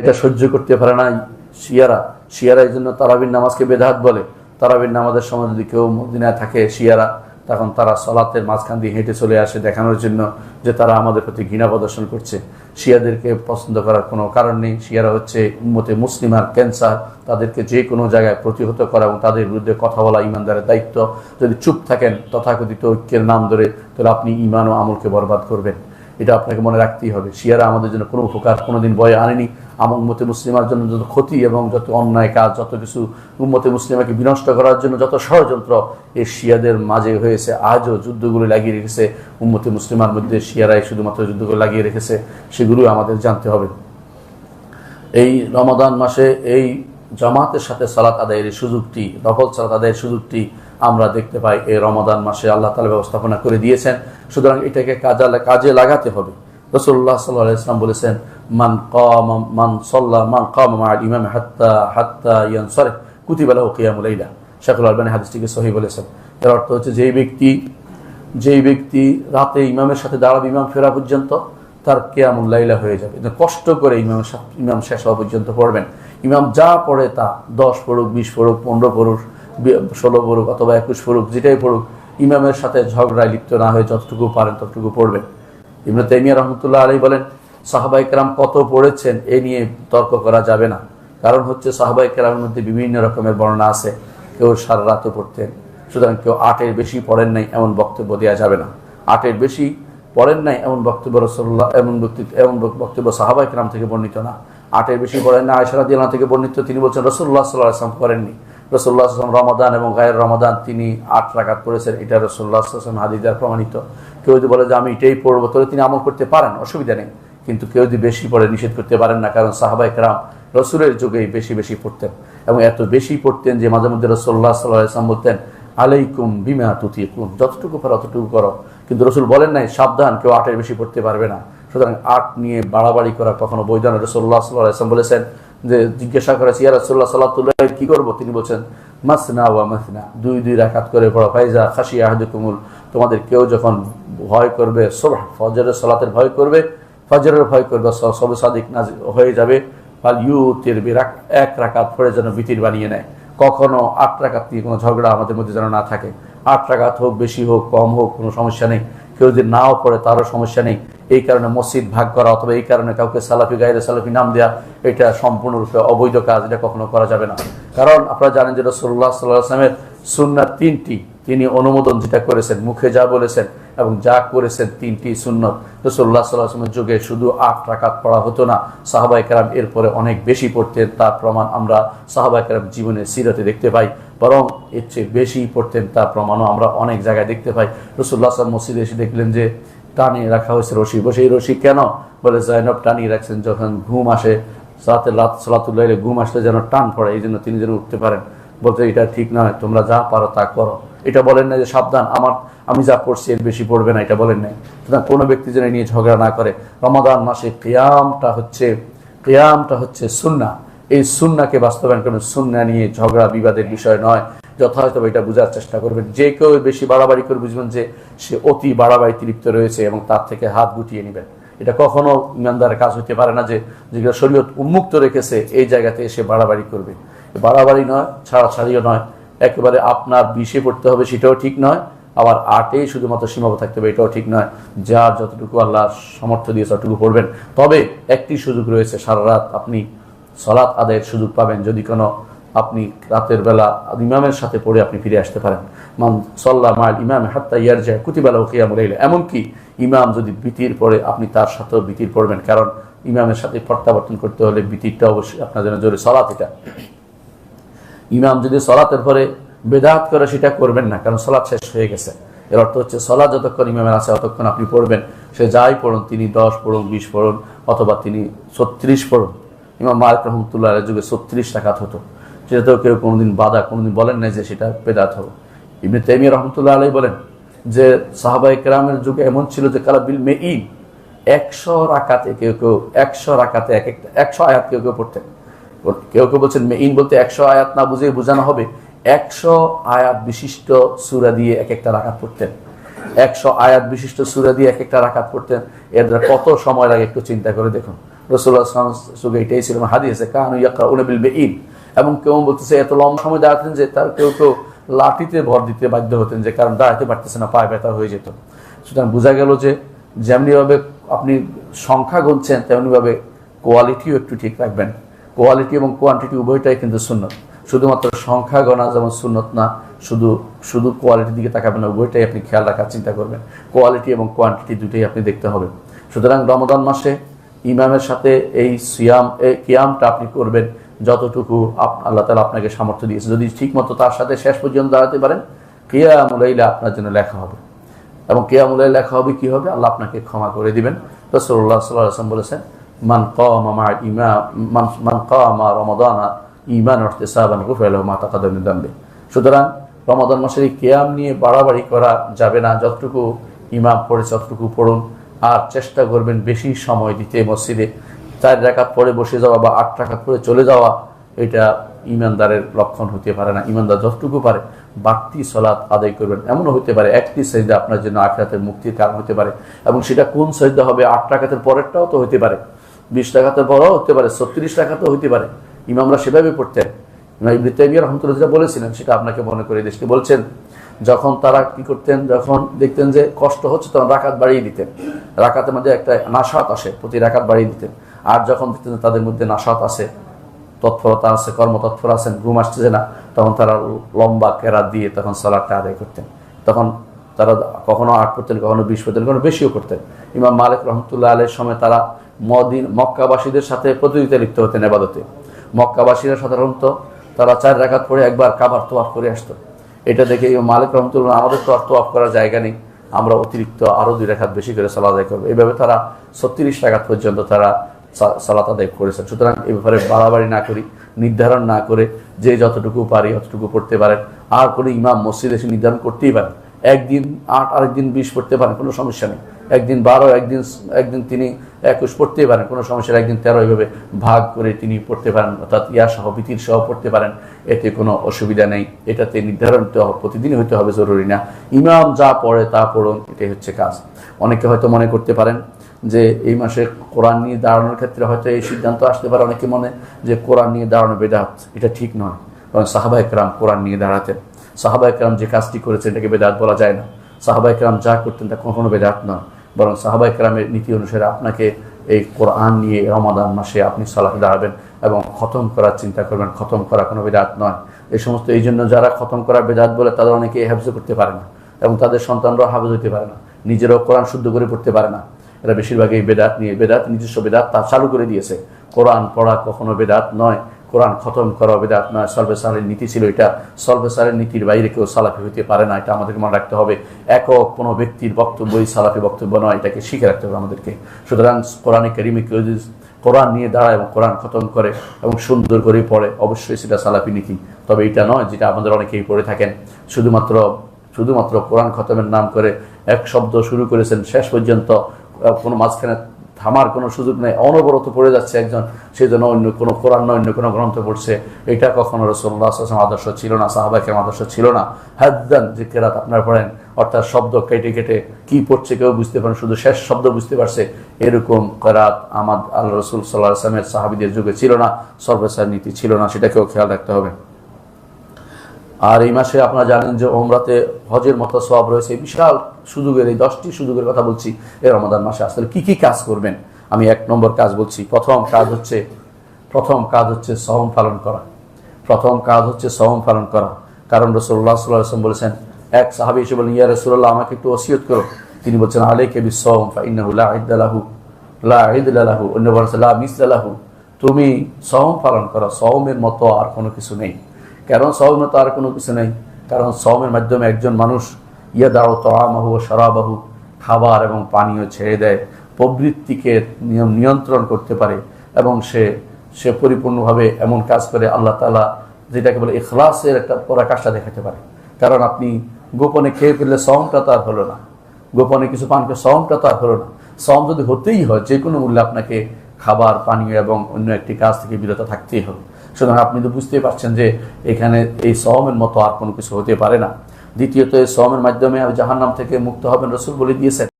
এটা সহ্য করতে পারে না শিয়ারা। শিয়ারা এই জন্য তারাবির নামাজকে বেদাহাত বলে। তারাবির নামাজের সময় যদি কেউ মদিনায় থাকে শিয়ারা, তখন তারা সলাতের মাঝখান দিয়ে হেঁটে চলে আসে দেখানোর জন্য যে তারা আমাদের প্রতি ঘৃণা প্রদর্শন করছে। শিয়াদেরকে পছন্দ করার কোনো কারণ নেই। শিয়ারা হচ্ছে উম্মতে মুসলিমার ক্যান্সার। তাদেরকে যে কোনো জায়গায় প্রতিহত করা এবং তাদের বিরুদ্ধে কথা বলা ইমানদারের দায়িত্ব। যদি চুপ থাকেন, তথাকথিত ঐক্যের নাম ধরে, তাহলে আপনি ইমান ও আমলকে বরবাদ করবেন। এটা আপনাকে মনে রাখতেই হবে। শিয়ারা আমাদের জন্য কোনো উপকার কোনোদিন বয়ে আনেনি। আমার উম্মতে মুসলিমার জন্য যত ক্ষতি এবং যত অন্যায় কাজ, যত কিছু উম্মতে মুসলিমাকে বিনষ্ট করার জন্য যত ষড়যন্ত্র এই শিয়াদের মাঝে হয়েছে। আজও যুদ্ধগুলো লাগিয়ে রেখেছে। উম্মতে মুসলিমার মধ্যে শিয়ারাই শুধুমাত্র যুদ্ধগুলো লাগিয়ে রেখেছে। সেগুলো আমাদের জানতে হবে। এই রমাদান মাসে এই জামাতের সাথে সালাত আদায়ের সুযোগটি নকল সালাত আদায়ের সুযোগটি আমরা দেখতে পাই এই রমাদান মাসে আল্লাহ তালা ব্যবস্থাপনা করে দিয়েছেন। সুতরাং এটাকে কাজে কাজে লাগাতে হবে। রসুল্লাহ সাল্লাহ ইসলাম বলেছেন, মান কম মান সল্লাহ মান কম ইমাম হাত্তা হাত্তা ইয়ান সরে কুতিবেলা ও কিয়ামুলাইলা শেখুল আলবানী হাদিসটিকে সহি বলেছেন। এর অর্থ হচ্ছে, যেই ব্যক্তি যেই ব্যক্তি রাতে ইমামের সাথে দাঁড়াবে ইমাম ফেরা পর্যন্ত, তার কেয়ামুল লাইলা হয়ে যাবে। কষ্ট করে ইমামের ইমাম শেষ হওয়া পর্যন্ত পড়বেন। ইমাম যা পড়ে তা দশ পড়ুক, বিশ পড়ুক, পনেরো পড়ুক ষোলো পড়ুক অথবা একুশ পড়ুক, যেটাই পড়ুক, ইমামের সাথে ঝগড়ায় লিপ্ত না হয়ে যতটুকু পারেন ততটুকু পড়বেন। ইবনে তাইমিয়া রহমতুল্লাহ আলী বলেন সাহাবাই কেরাম কত পড়েছেন এ নিয়ে তর্ক করা যাবে না। কারণ হচ্ছে সাহাবাই কেরামের মধ্যে বিভিন্ন রকমের বর্ণনা আছে। কেউ সারা রাতও পড়তেন, সুতরাং কেউ আটের বেশি পড়েন নাই এমন বক্তব্য দেওয়া যাবে না। আটের বেশি পড়েন নাই এমন বক্তব্য রসল্লাহ এমন বক্তব্য এমন বক্তব্য সাহাবাই কেরাম থেকে বর্ণিত না। আটের বেশি পড়েন না আয়সারা দিয়ানা থেকে বর্ণিত, তিনি বলছেন রসুল্লাহ সাল্লাহ আসলাম করেননি। রসুল্লাহ আসলাম রমাদান এবং গায়ের রমাদান তিনি আট রাকাত পড়েছেন। এটা রসুল্লাহ আসলাম হাদিদার প্রমাণিত। কেউ যদি বলে যে আমি এটাই পড়ব, তাহলে তিনি আমল করতে পারেন, অসুবিধা নেই। কিন্তু কেউ যদি বেশি পড়ে, নিষেধ করতে পারেন না, কারণ সাহাবাই কেরাম রসুলের যুগেই বেশি বেশি পড়তেন এবং এত বেশি পড়তেন যে মাঝে মধ্যে রসুল্লাহ সাল্লাহ আসলাম বলতেন, আলাইকুম বিমা তুতিকুম যতটুকু পারো অতটুকু করো। কিন্তু রসুল বলেন নাই, সাবধান, কেউ আটের বেশি পড়তে পারবে না। সুতরাং আট নিয়ে বাড়াবাড়ি করা কখনো বৈধ না রসুল্লাহ বলেছেন যে জিজ্ঞাসা করেছি, ইয়া সাল্লাহ কি করব? তিনি বলছেন, মাসনা ওয়া মাসনা, দুই দুই রাকাত করে পড়া। ফাইজা খাসি আহাদুকুমুল, তোমাদের কেউ যখন ভয় করবে, সোবাহ, ফজরের সালাতের ভয় করবে, ফজরের ভয় করবে সবে সাদিক নাজ, হয়ে যাবে। ফাল ইউ তেরবে এক রাকাত পড়ে যেন বিতির বানিয়ে নেয়। কখনো আট রাকাত নিয়ে কোনো ঝগড়া আমাদের মধ্যে যেন না থাকে। আট রাকাত হোক, বেশি হোক, কম হোক, কোনো সমস্যা নেই। কেউ যদি নাও পড়ে, তারও সমস্যা নেই। এই কারণে মসজিদ ভাগ করা অথবা এই কারণে কাউকে সালাফি গাইরে সালাফি নাম দেওয়া এটা সম্পূর্ণরূপে অবৈধ কাজ, এটা কখনো করা যাবে না। কারণ আপনারা জানেন যে রসুল্লাহ সাল্লাহ আসলামের তিনটি, তিনি অনুমোদন যেটা করেছেন, মুখে যা বলেছেন এবং যা করেছেন তিনটি সুন্নত। রসুল্লাহ সাল্লাহ আসলামের যুগে শুধু আট রাকাত পড়া হতো না সাহাবাই কালাম এরপরে অনেক বেশি পড়তেন, তার প্রমাণ আমরা সাহাবাই কালাম জীবনের সিরতে দেখতে পাই, বরং এর চেয়ে বেশি পড়তেন তার প্রমাণও আমরা অনেক জায়গায় দেখতে পাই। রসুল্লাহ সাল্লাম মসজিদে এসে দেখলেন যে টানিয়ে রাখা হয়েছে রশি। বসে এই রশি কেন? বলে জয়নব টানিয়ে রাখছেন যখন ঘুম আসে, সালাতে রাত সালাতুল্লাহ ঘুম আসলে যেন টান পড়ে, এই জন্য তিনি যেন উঠতে পারেন। বলতে এটা ঠিক নয়, তোমরা যা পারো তা করো। এটা বলেন না যে সাবধান, আমার, আমি যা পড়ছি এর বেশি পড়বে না, এটা বলেন নাই। সুতরাং কোনো ব্যক্তি যেন নিয়ে ঝগড়া না করে। রমাদান মাসে কেয়ামটা হচ্ছে কেয়ামটা হচ্ছে সুন্না। এই সুন্নাকে বাস্তবায়ন করেন সুন্না নিয়ে ঝগড়া বিবাদের বিষয় নয়। যথাযথ এটা বোঝার চেষ্টা করবেন। যে কেউ বেশি বাড়াবাড়ি করে বুঝবেন যে সে অতি বাড়াবাড়ি লিপ্ত রয়েছে এবং তার থেকে হাত গুটিয়ে নেবেন। এটা কখনো ইমানদারের কাজ হতে পারে না যে যেগুলো শরীয়ত উন্মুক্ত রেখেছে, এই জায়গাতে এসে বাড়াবাড়ি করবে। বাড়াবাড়ি নয়, ছাড়াছাড়িও নয়। একেবারে আপনার বিষে পড়তে হবে সেটাও ঠিক নয়। আবার আটেই শুধুমাত্র সীমাবদ্ধ থাকতে হবে, এটাও ঠিক নয়। যার যতটুকু আল্লাহ সামর্থ্য দিয়ে ততটুকু পড়বেন। তবে একটি সুযোগ রয়েছে, সারা রাত আপনি সলাৎ আদায়ের সুযোগ পাবেন। যদি কোনো আপনি রাতের বেলা ইমামের সাথে পড়ে আপনি ফিরে আসতে পারেন। মান সল্লাহ মাল ইমাম হাত্তা ইয়ার যায় কুতিবেলা ও কিয়ামুল এমনকি ইমাম যদি বিতির পড়ে আপনি তার সাথেও বিতির পড়বেন, কারণ ইমামের সাথে প্রত্যাবর্তন করতে হলে বিতিরটা অবশ্যই আপনার জন্য জোরে সলাৎ এটা। ইমাম যদি সলাতের পরে বেদাত করে সেটা করবেন না, কারণ সলাৎ শেষ হয়ে গেছে। এর অর্থ হচ্ছে সলাৎ যতক্ষণ ইমামের আছে ততক্ষণ আপনি পড়বেন, সে যাই পড়ুন, তিনি দশ পড়ুন, বিশ পড়ুন, অথবা তিনি ছত্রিশ পড়ুন। ইমাম মালিক রহমতুল্লাহ যুগে ছত্রিশ টাকাত হতো। সেটাতেও কেউ কোনোদিন বাধা, কোনোদিন বলেন নাই যে সেটা বেদাত হোক ইবনে তেমিয়া রহমতুল্লাহ আলাই বলেন যে সাহাবাই কেরামের যুগে এমন ছিল যে কালা বিল মে ইন একশো রাকাতে কেউ কেউ, একশো রাকাতে এক একটা, একশো আয়াত কেউ কেউ পড়তেন। কেউ কেউ বলছেন মেইন বলতে একশো আয়াত না বুঝে বোঝানো হবে, একশো আয়াত বিশিষ্ট সুরা দিয়ে এক একটা রাকাত পড়তেন। একশো আয়াত বিশিষ্ট সুরা দিয়ে এক একটা রাকাত পড়তেন। এর কত সময় লাগে একটু চিন্তা করে দেখুন। রসুল্লাহ সুগে এটাই ছিল হাদিসে কানু ইয়াকরা উনবিল বেইন এবং কেউ বলতেছে, এত লম্বা সময় দাঁড়াতেন যে তার কেউ কেউ লাঠিতে ভর দিতে বাধ্য হতেন যে কারণ দাঁড়াতে পারতেছে না, পায়ে ব্যথা হয়ে যেত। সুতরাং বোঝা গেল যে যেমনিভাবে আপনি সংখ্যা গুনছেন, তেমনিভাবে কোয়ালিটিও একটু ঠিক রাখবেন। কোয়ালিটি এবং কোয়ান্টিটি উভয়টাই কিন্তু সুন্নত। শুধুমাত্র সংখ্যা গণা যেমন সুন্নত না, শুধু শুধু কোয়ালিটির দিকে তাকাবেন না, উভয়টাই আপনি খেয়াল রাখার চিন্তা করবেন। কোয়ালিটি এবং কোয়ান্টিটি দুটোই আপনি দেখতে হবে। সুতরাং রমদান মাসে ইমামের সাথে এই সিয়াম, এই কিয়ামটা আপনি করবেন। যতটুকু আল্লাহ তালা আপনাকে সামর্থ্য দিয়েছে। যদি ঠিকমতো তার সাথে শেষ পর্যন্ত দাঁড়াতে পারেন কিয়ামুলাইলা আপনার জন্য লেখা হবে। এবং কেয়ামুলাই লেখা হবে কি হবে? আল্লাহ আপনাকে ক্ষমা করে দিবেন। রসুল্লাহ সাল্লাহ আসলাম বলেছেন, মান কামা কামা ইমান অর্থে সাবান গুফেল দাম্বে সুতরাং রমাদান মাসের কেয়াম নিয়ে বাড়াবাড়ি করা যাবে না। যতটুকু ইমাম পড়েছে, ততটুকু পড়ুন। আর চেষ্টা করবেন বেশি সময় দিতে মসজিদে। চার রাকাত পরে বসে যাওয়া বা আট রাকাত পরে চলে যাওয়া, এটা ইমানদারের লক্ষণ হতে পারে না। ইমানদার যতটুকু পারে বাড়তি সলাৎ আদায় করবেন। এমনও হতে পারে একটি সৈদা আপনার জন্য আখরাতের মুক্তির কারণ হতে পারে এবং সেটা কোন সৈদা হবে? আট টাকাতের পরেরটাও তো হতে পারে। বিশ টাকাতের পরেও হতে পারে, ছত্রিশ টাকাতেও হতে পারে। ইমামরা সেভাবে পড়তেন। ইমাম ইবনে তাইমিয়া রহমতুল্লাহ যেটা বলেছিলেন, সেটা আপনাকে মনে করে দেশকে বলছেন, যখন তারা কি করতেন? যখন দেখতেন যে কষ্ট হচ্ছে, তখন রাকাত বাড়িয়ে দিতেন। রাকাতের মধ্যে একটা নাসাত আসে, প্রতি রাকাত বাড়িয়ে দিতেন। আর যখন দেখতেন যে তাদের মধ্যে নাসাত আছে, তৎপরতা আছে, কর্মতৎপর আছেন, ঘুম আসতেছে না, তখন তারা লম্বা কেরাত দিয়ে তখন সালাদটা আদায় করতেন। তখন তারা কখনো আট করতেন কখনো বিশ করতেন কখনো বেশিও করতেন ইমাম মালিক রহমতুল্লাহ আলের সময় তারা মদিন, মক্কাবাসীদের সাথে প্রতিযোগিতা লিপ্ত হতেন এবাদতে। মক্কাবাসীরা সাধারণত তারা চার রাখাত পরে একবার কাবার তোয়াফ করে আসতো। এটা দেখে ইমাম মালিক রহমতুল্লাহ আমাদের তো আর তোয়াফ করার জায়গা নেই, আমরা অতিরিক্ত আরও দুই রেখাত বেশি করে সালাদ আদায় করব। এইভাবে তারা ছত্রিশ টাকাত পর্যন্ত তারা সালাত আদায় করেছেন সুতরাং এই ব্যাপারে বাড়াবাড়ি না করি, নির্ধারণ না করে যে যতটুকু পারি অতটুকু পড়তে পারেন। আর কোনো ইমাম মসজিদ এসে নির্ধারণ করতেই পারেন। একদিন আট, আরেকদিন বিশ পড়তে পারেন, কোনো সমস্যা নেই। একদিন বারো, একদিন একদিন তিনি একুশ পড়তেই পারেন, কোনো সমস্যা একদিন তেরো এইভাবে ভাগ করে তিনি পড়তে পারেন, অর্থাৎ ইয়া সহ বিতির সহ পড়তে পারেন। এতে কোনো অসুবিধা নেই। এটাতে নির্ধারণ তো প্রতিদিনই হতে হবে, জরুরি না। ইমাম যা পড়ে তা পড়ুন, এটাই হচ্ছে কাজ। অনেকে হয়তো মনে করতে পারেন যে এই মাসে কোরআন নিয়ে দাঁড়ানোর ক্ষেত্রে হয়তো এই সিদ্ধান্ত আসতে পারে, অনেকে মনে যে কোরআন নিয়ে দাঁড়ানো বেদাত, এটা ঠিক নয়। কারণ সাহাবা একরাম কোরআন নিয়ে দাঁড়াতেন। সাহাবা একরাম যে কাজটি করেছেন, এটাকে বেদাত বলা যায় না। সাহাবা একরাম যা করতেন তা কখনো বেদাত নয়। বরং সাহাবা একরামের নীতি অনুসারে আপনাকে এই কোরআন নিয়ে রমাদান মাসে আপনি সালাতে দাঁড়াবেন এবং খতম করার চিন্তা করবেন। খতম করা কোনো বেদাত নয়। এই সমস্ত, এই জন্য যারা খতম করা বেদাত বলে তাদের অনেকে হেফজ করতে পারে না এবং তাদের সন্তানরাও হাফেজ হতে পারে না। নিজেরাও কোরআন শুদ্ধ করে পড়তে পারে না। এরা বেশিরভাগই বেদাত নিয়ে, বেদাত, নিজস্ব বেদাত তা চালু করে দিয়েছে। কোরআন পড়া কখনো বেদাত নয়। কোরআন খতম করা বেদাত নয়। সলভে নীতি ছিল এটা। সলভে নীতির বাইরে কেউ সালাফি হইতে পারে না, এটা আমাদেরকে মনে রাখতে হবে। একক কোনো ব্যক্তির বক্তব্যই সালাফি বক্তব্য নয়, এটাকে শিখে রাখতে হবে আমাদেরকে। সুতরাং কোরআনে কেরিমে কেউ যদি কোরআন নিয়ে দাঁড়ায় এবং কোরআন খতম করে এবং সুন্দর করে পড়ে, অবশ্যই সেটা সালাফি নীতি। তবে এটা নয় যেটা আমাদের অনেকেই পড়ে থাকেন। শুধুমাত্র শুধুমাত্র কোরআন খতমের নাম করে এক শব্দ শুরু করেছেন, শেষ পর্যন্ত কোনো মাঝখানে থামার কোনো সুযোগ নেই, অনবরত পড়ে যাচ্ছে একজন, সেই জন্য অন্য কোনো কোরআন অন্য কোনো গ্রন্থ পড়ছে। এটা কখনো রসল্লাহ আদর্শ ছিল না সাহাবাকের আদর্শ ছিল না। হাদ্দান যে কেরাত আপনার পড়েন, অর্থাৎ শব্দ কেটে কেটে কি পড়ছে কেউ বুঝতে পারেন শুধু শেষ শব্দ বুঝতে পারছে। এরকম কেরাত আমার আল্লাহ রসুল সাল্লাহ আসলামের সাহাবিদের যুগে ছিল না সর্বসার নীতি ছিল না, সেটাকেও খেয়াল রাখতে হবে। আর এই মাসে আপনারা জানেন যে ওমরাতে হজের মতো সব রয়েছে। বিশাল সুযোগের, এই দশটি সুযোগের কথা বলছি এই রমাদান মাসে। আসলে কি কি কাজ করবেন? আমি এক নম্বর কাজ বলছি। প্রথম কাজ হচ্ছে, প্রথম কাজ হচ্ছে সহম পালন করা। প্রথম কাজ হচ্ছে সহম পালন করা। কারণ রসুল্লাহ সাল্লাম বলেছেন, এক সাহাবি এসে বলেন ইয়া রসুল্লাহ আমাকে একটু ওসিয়ত করো। তিনি বলছেন আলে কে বিসম ফাইনাহু লা ইদ্দালাহু লা ইদলাহু অন্য বলছে তুমি সহম পালন করো। সহমের মতো আর কোনো কিছু নেই। কারণ সহমের তো আর কোনো কিছু নেই। কারণ সহমের মাধ্যমে একজন মানুষ ইয়া দাও তরামাহু ও সরাবাহু খাবার এবং পানীয় ছেড়ে দেয়, প্রবৃত্তিকে নিয়ম নিয়ন্ত্রণ করতে পারে এবং সে সে পরিপূর্ণভাবে এমন কাজ করে আল্লাহ তালা যেটাকে বলে ইখলাসের একটা পরাকাষ্ঠা দেখাতে পারে। কারণ আপনি গোপনে খেয়ে ফেললে সহমটা তো আর হলো না। গোপনে কিছু পান করে সহমটা তো আর হলো না। সহম যদি হতেই হয় যে কোনো মূল্যে আপনাকে খাবার, পানীয় এবং অন্য একটি কাজ থেকে বিরত থাকতেই হবে। সুতরাং আপনি তো বুঝতেই পারছেন যে এখানে এই সহমের মতো আর কোনো কিছু হতে পারে না। দ্বিতীয়ত, এই সহমের মাধ্যমে জাহান্নাম থেকে মুক্ত হবেন, রসুল বলে দিয়েছেন।